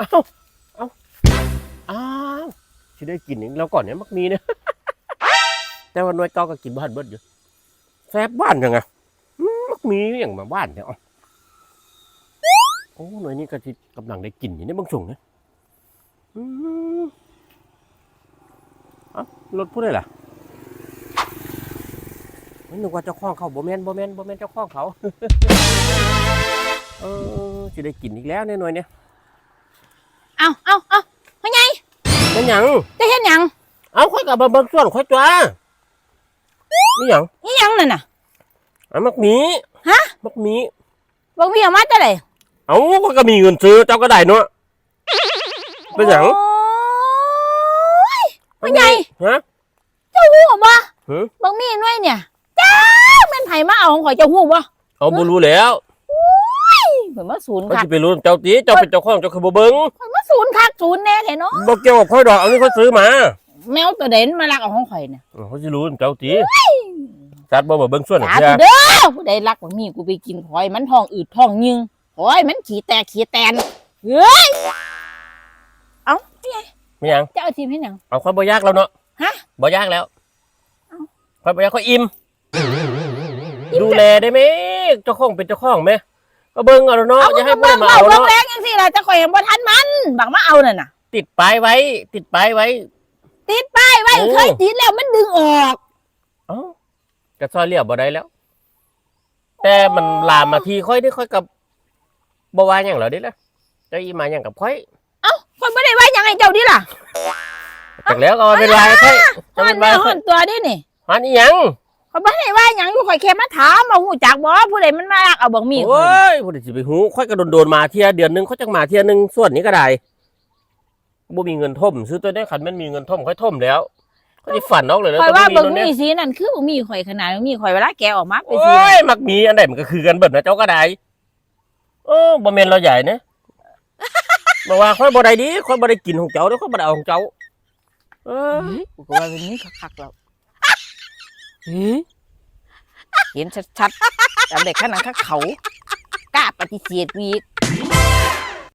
เอ้าเอ้าอ้าวสิได้กินอีกแล้วก่อนเนี่ยมักมีเนี่ยแต่ว่าน่วยเก่าก็กินบ้านเบิดอยู่แซ่บบ้านยังไงมักมีอย่างมาบ้านเนี่ยอ๋อโอ้หน่วยนี้ก็สิกำลังได้กินอยู่ในบางช่วงเนี่ยอืมเอ้ารถผู้ใดล่ะไม่นึกว่าเจ้าของเขาบ่แมนบ่แมนบ่แมนเจ้าของเขา เออจะได้กินอีกแล้วแน่นอยเนี่ย เอาเอาเอาพ่อใหญ่มันหยังจะเห็นหยังเอาค่อยกลับมาเบิ่งส่วนค่อยตัวนี่หยังนี่หยังนั่นน่ะอะมักมีฮะมักมีบอกมีเอามาจะไหนเอาก็ก็มีเงินซื้อเจ้าก็ได้เนาะเป็นหยังโอ้ยพ่อใหญ่ฮะเจ้าหูบ่หือบอกมีหน่วยเนี่ยจ้าแม่นไผมาเอาของข่อยเจ้าหูบ่เอาบ่รู้แล้ว เพิ่นมาศูนย์เขาคักสิไปรู้เจ้าตีเจ้าเป็นเจ้าของเจ้าคือบ่เบิ่งเพิ่นมาศูนย์คักศูนย์แน่แท้เนาะบ่เกี่ยวกับค่อยดอกเอานี่ค่อยซื้อมาแมวตัวเด่นมาลักเอาของข่อยเนี่ยเขาสิรู้เจ้าตีจัดบ่บ่เบิ่งส่วนสาเสียธุเด้อผู้ใดรักบอกมีกูไปกินข่อยมันท้องอืดท้องยึงข่อยมันขี้แตกขี้แตนเฮ้ยเอ้านี่ไงไม่หยังจะเอาทีมให้หยังเอาค่อยบ่ยากแล้วเนาะฮะบ่ยากแล้วเอ้าค่อยบ่ยากค่อยอิ่มดูแลได้ไหมเจ้าของเป็นเจ้าของไหม ก็เบิ่งเอาเนาะเอาอย่าให้เบิ่ผู้งใดเบิ่มางเอาเบิ่งเนาะแรงจังซี่ล่ะจะข่อยยังบ่ทันมันบักมาเอานั่นน่ะ ติดป้ายไว้ ติดป้ายไว้ ติดป้ายไว้โอ้เคยติดแล้วมันดึงออกเอ้ากระซอยเรียบบ่ได้แล้ว แต่มันลามมาทีค่อยได้ค่อยกับบ่ว่าหยังเหรอเด้ล่ะเจ้าอีมาหยังกับค่อย เอ้าข่อยบ่ได้ว่าหยังให้เจ้าดิล่ะจากแล้วก็เอาเป็นวายค่อยจะฮ้อเป็นนแม่วายฮ้อนตัวดินี่หันอีหยัง ข่อยบ่ได้ว่าหยังอยู่ข่อยแค่มาถามว่าฮู้จักบ่ผู้ใดมันมาลักเอาบักมีข่โอ้อยยบ่ได้สิไปหูค่อยก็โดนๆมาเที่ยเดือนหนึงค่อยจังมาเที่ยหนึงส่วนนี้ก็ได้บ่มีเงินท่มซื้อตัวได้คันแม่นมีเงินท่มค่อยท่มแล้วก็สิฝันออกเลยแล้วข่อยว่าแต่บักบ่มีมีสีนั่นคือบักมีข่อยขนาดบักมีข่อยเวลาแกะออกมาเป็นโอ้สียมักมีอันใดมันก็คือกันเบิดนะเจ้าก็ได้โอ้บ่แม่นเราใหญ่นะบอกว่าค่อยบ่ได้ดีค่อยบ่ได้กินของเจ้าเด้อค่อยบ่ได้เอาของเจ้าเออเฮ้ยกูก็ว่าเป็นนี้คักๆแล้ว เห็นชัดๆแต่เด้ขนาดเขากล้าปฏิเสธวีก